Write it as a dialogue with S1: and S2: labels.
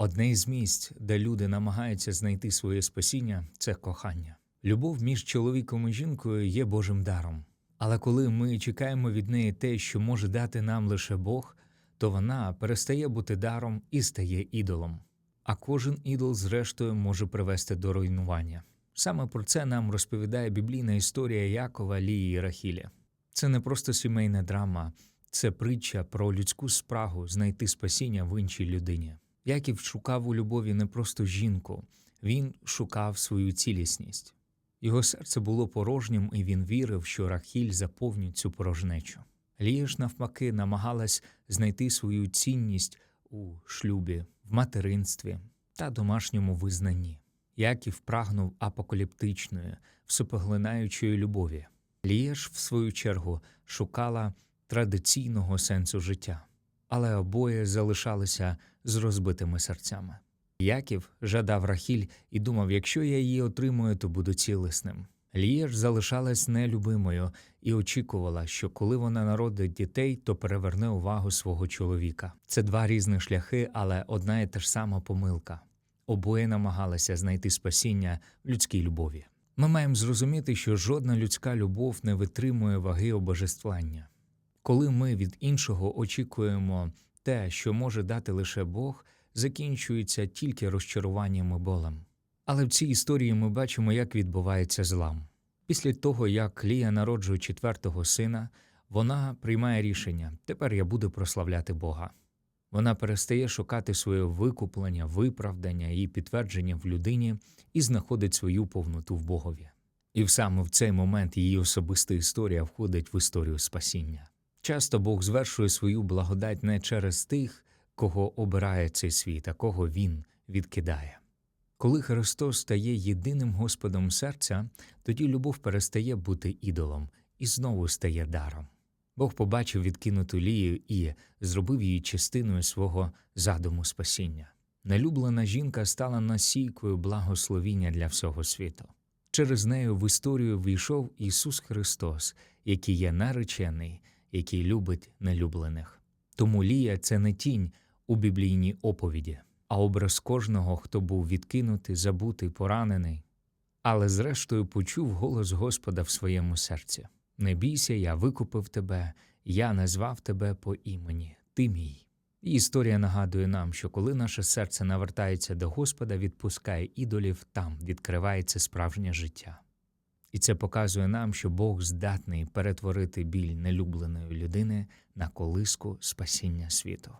S1: Одне із місць, де люди намагаються знайти своє спасіння, це кохання. Любов між чоловіком і жінкою є Божим даром. Але коли ми чекаємо від неї те, що може дати нам лише Бог, то вона перестає бути даром і стає ідолом. А кожен ідол, зрештою, може привести до руйнування. Саме про це нам розповідає біблійна історія Якова, Лії і Рахілі. Це не просто сімейна драма, це притча про людську спрагу знайти спасіння в іншій людині. Яків шукав у любові не просто жінку, він шукав свою цілісність. Його серце було порожнім, і він вірив, що Рахіль заповнить цю порожнечу. Лія ж, навпаки, намагалась знайти свою цінність у шлюбі, в материнстві та домашньому визнанні. Яків прагнув апокаліптичної, всепоглинаючої любові. Лія ж, в свою чергу, шукала традиційного сенсу життя, але обоє залишалися з розбитими серцями. Яків жадав Рахіль і думав, якщо я її отримую, то буду цілісним. Лія ж залишалась нелюбимою і очікувала, що коли вона народить дітей, то переверне увагу свого чоловіка. Це два різні шляхи, але одна і та ж сама помилка. Обоє намагалися знайти спасіння в людській любові. Ми маємо зрозуміти, що жодна людська любов не витримує ваги обожествлення. Коли ми від іншого очікуємо те, що може дати лише Бог, закінчується тільки розчаруванням і болем. Але в цій історії ми бачимо, як відбувається злам. Після того, як Лія народжує четвертого сина, вона приймає рішення тепер я буду прославляти Бога. Вона перестає шукати своє викуплення, виправдання і підтвердження в людині і знаходить свою повноту в Богові. І саме в цей момент її особиста історія входить в історію спасіння. Часто Бог звершує свою благодать не через тих, кого обирає цей світ, а кого Він відкидає. Коли Христос стає єдиним Господом серця, тоді любов перестає бути ідолом і знову стає даром. Бог побачив відкинуту лію і зробив її частиною свого задуму спасіння. Нелюблена жінка стала насійкою благословіння для всього світу. Через нею в історію війшов Ісус Христос, який є наречений, який любить нелюблених. Тому Лія це не тінь у біблійній оповіді, а образ кожного, хто був відкинутий, забутий, поранений, але зрештою почув голос Господа в своєму серці. Не бійся, я викупив тебе, я назвав тебе по імені, ти мій. І історія нагадує нам, що коли наше серце навертається до Господа, відпускає ідолів, там відкривається справжнє життя. І це показує нам, що Бог здатний перетворити біль нелюбленої людини на колиску спасіння світу.